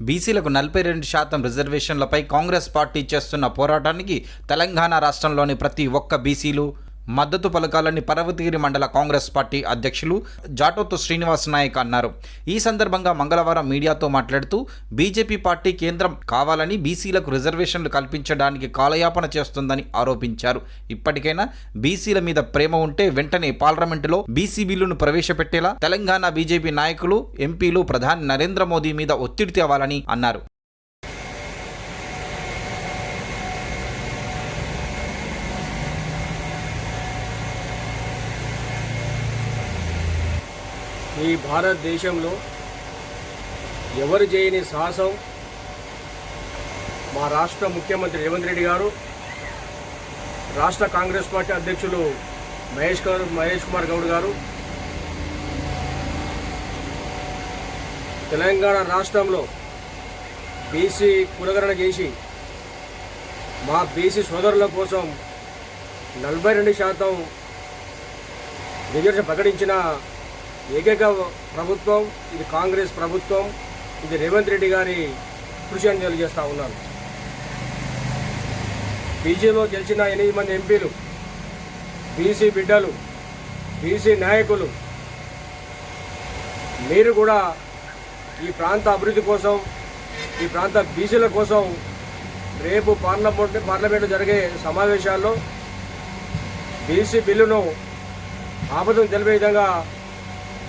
బీసీలకు నలభై రెండు శాతం రిజర్వేషన్లపై కాంగ్రెస్ పార్టీ చేస్తున్న పోరాటానికి తెలంగాణ రాష్ట్రంలోని ప్రతి ఒక్క బీసీలు మద్దతు పలకాలని పర్వతగిరి మండల కాంగ్రెస్ పార్టీ అధ్యక్షులు జాటోతు శ్రీనివాస్ నాయక్ అన్నారు. ఈ సందర్భంగా మంగళవారం మీడియాతో మాట్లాడుతూ బీజేపీ పార్టీ కేంద్రం కావాలని బీసీలకు రిజర్వేషన్లు కల్పించడానికి కాలయాపన చేస్తుందని ఆరోపించారు. ఇప్పటికైనా బీసీల మీద ప్రేమ ఉంటే వెంటనే పార్లమెంటులో బీసీ బిల్లును ప్రవేశపెట్టేలా తెలంగాణ బీజేపీ నాయకులు ఎంపీలు ప్రధాని నరేంద్ర మోదీ మీద ఒత్తిడి తేవాలని అన్నారు. ఈ భారతదేశంలో ఎవరు చేయని సాహసం మా రాష్ట్ర ముఖ్యమంత్రి రేవంత్ రెడ్డి గారు రాష్ట్ర కాంగ్రెస్ పార్టీ అధ్యక్షులు మహేష్ గారు మహేష్ కుమార్ గౌడ్ గారు తెలంగాణ రాష్ట్రంలో బీసీ కులగరణ చేసి మా బీసీ సోదరుల కోసం నలభై రెండు శాతం రిజర్వేషన్ ప్రకటించిన ఏకైక ప్రభుత్వం ఇది కాంగ్రెస్ ప్రభుత్వం ఇది రేవంత్ రెడ్డి గారి కృషి అని తెలియజేస్తా ఉన్నాను. బీజేలో గెలిచిన ఎనిమిది మంది ఎంపీలు బీసీ బిడ్డలు బీసీ నాయకులు మీరు కూడా ఈ ప్రాంత అభివృద్ధి కోసం ఈ ప్రాంత బీసీల కోసం రేపు పార్లమెంట్ పార్లమెంటు జరిగే సమావేశాల్లో బీసీ బిల్లును ఆపదం తెలిపే విధంగా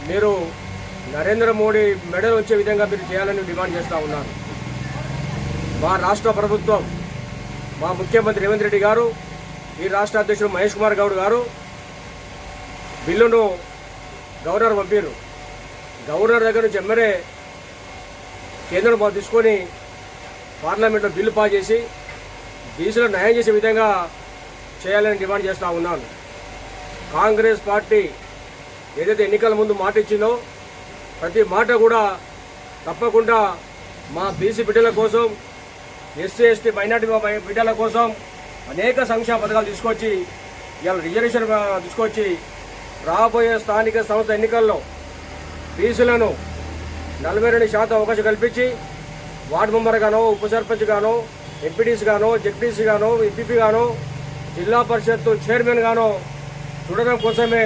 మీరు నరేంద్ర మోడీ మెడల్ వచ్చే విధంగా మీరు చేయాలని డిమాండ్ చేస్తూ ఉన్నారు. మా రాష్ట్ర ప్రభుత్వం మా ముఖ్యమంత్రి రేవంత్ రెడ్డి గారు ఈ రాష్ట్ర అధ్యక్షుడు మహేష్ కుమార్ గౌడ్ గారు బిల్లును గవర్నర్ పంపారు. గవర్నర్ దగ్గర నుంచి ఎమ్మరే కేంద్రం తీసుకొని పార్లమెంట్లో బిల్లు పాస్ చేసి బీసీలో న్యాయం చేసే విధంగా చేయాలని డిమాండ్ చేస్తూ ఉన్నాను. కాంగ్రెస్ పార్టీ ఏదైతే ఎన్నికల ముందు మాట ఇచ్చిందో ప్రతి మాట కూడా తప్పకుండా మా బీసీ బిడ్డల కోసం ఎస్సీ ఎస్టీ మైనార్టీ బిడ్డల కోసం అనేక సంక్షేమ పథకాలు తీసుకొచ్చి ఇవాళ రిజర్వేషన్ తీసుకొచ్చి రాబోయే స్థానిక సంస్థ ఎన్నికల్లో బీసీలను నలభై రెండు శాతం అవకాశం కల్పించి వార్డు మెంబర్ గానో ఉప సర్పంచ్ గానో ఎంపీటీసీ గానో జెడ్పీసీ గానో ఎంపీపీ గానో జిల్లా పరిషత్ చైర్మన్ గానో చూడడం కోసమే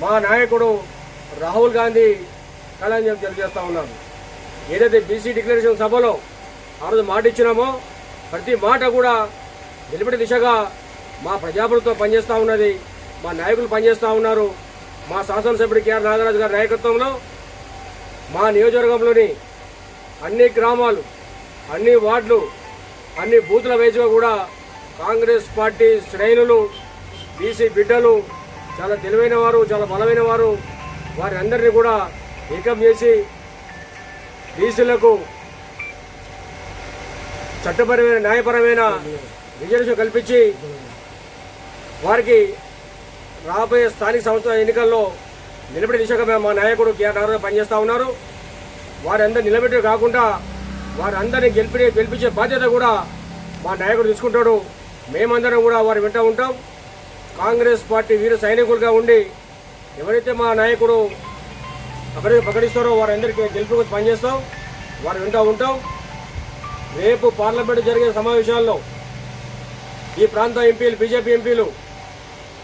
మా నాయకుడు రాహుల్ గాంధీ కళని తెలియజేస్తూ తెలియజేస్తా ఉన్నాను ఏదైతే బీసీ డిక్లరేషన్ సభలో ఆ రోజు మాట ఇచ్చినామో ప్రతి మాట కూడా నిలబడి దిశగా మా ప్రజాప్రభుత్వం పనిచేస్తూ ఉన్నది మా నాయకులు పనిచేస్తూ ఉన్నారు. మా శాసనసభ్యుడు కేఆర్ నాగరాజు గారి నాయకత్వంలో మా నియోజకవర్గంలోని అన్ని గ్రామాలు అన్ని వార్డులు అన్ని బూతుల వేసుగా కూడా కాంగ్రెస్ పార్టీ శ్రేణులు బీసీ బిడ్డలు చాలా తెలివైన వారు చాలా బలమైన వారు. వారి అందరినీ కూడా ఏకం చేసి బీసీలకు చట్టపరమైన న్యాయపరమైన రిజర్వేషన్ కల్పించి వారికి రాబోయే స్థానిక సంస్థ ఎన్నికల్లో నిలబడి దిశగా మా నాయకుడు కేఆర్ పనిచేస్తూ ఉన్నారు. వారందరూ నిలబెట్టే కాకుండా వారందరినీ గెలిపి గెలిపించే బాధ్యత కూడా మా నాయకుడు తీసుకుంటాడు. మేమందరం కూడా వారి వెంట ఉంటాం. కాంగ్రెస్ పార్టీ వీర సైనికులుగా ఉండి ఎవరైతే మా నాయకుడు అక్కడికి ప్రకటిస్తారో వారందరికీ గెలుపు కోసం పనిచేస్తాం వారి వెంట ఉంటాం. రేపు పార్లమెంట్ జరిగే సమావేశాల్లో ఈ ప్రాంత ఎంపీలు బీజేపీ ఎంపీలు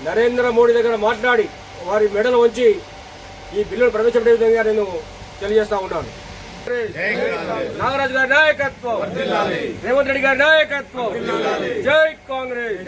నరేంద్ర మోడీ దగ్గర మాట్లాడి వారి మెడలు వంచి ఈ బిల్లును ప్రవేశపెట్టే విధంగా నేను తెలియజేస్తా ఉన్నాను. నాగరాజు గారి నాయకత్వం రేవంత్ రెడ్డి గారి నాయకత్వం. జై కాంగ్రెస్.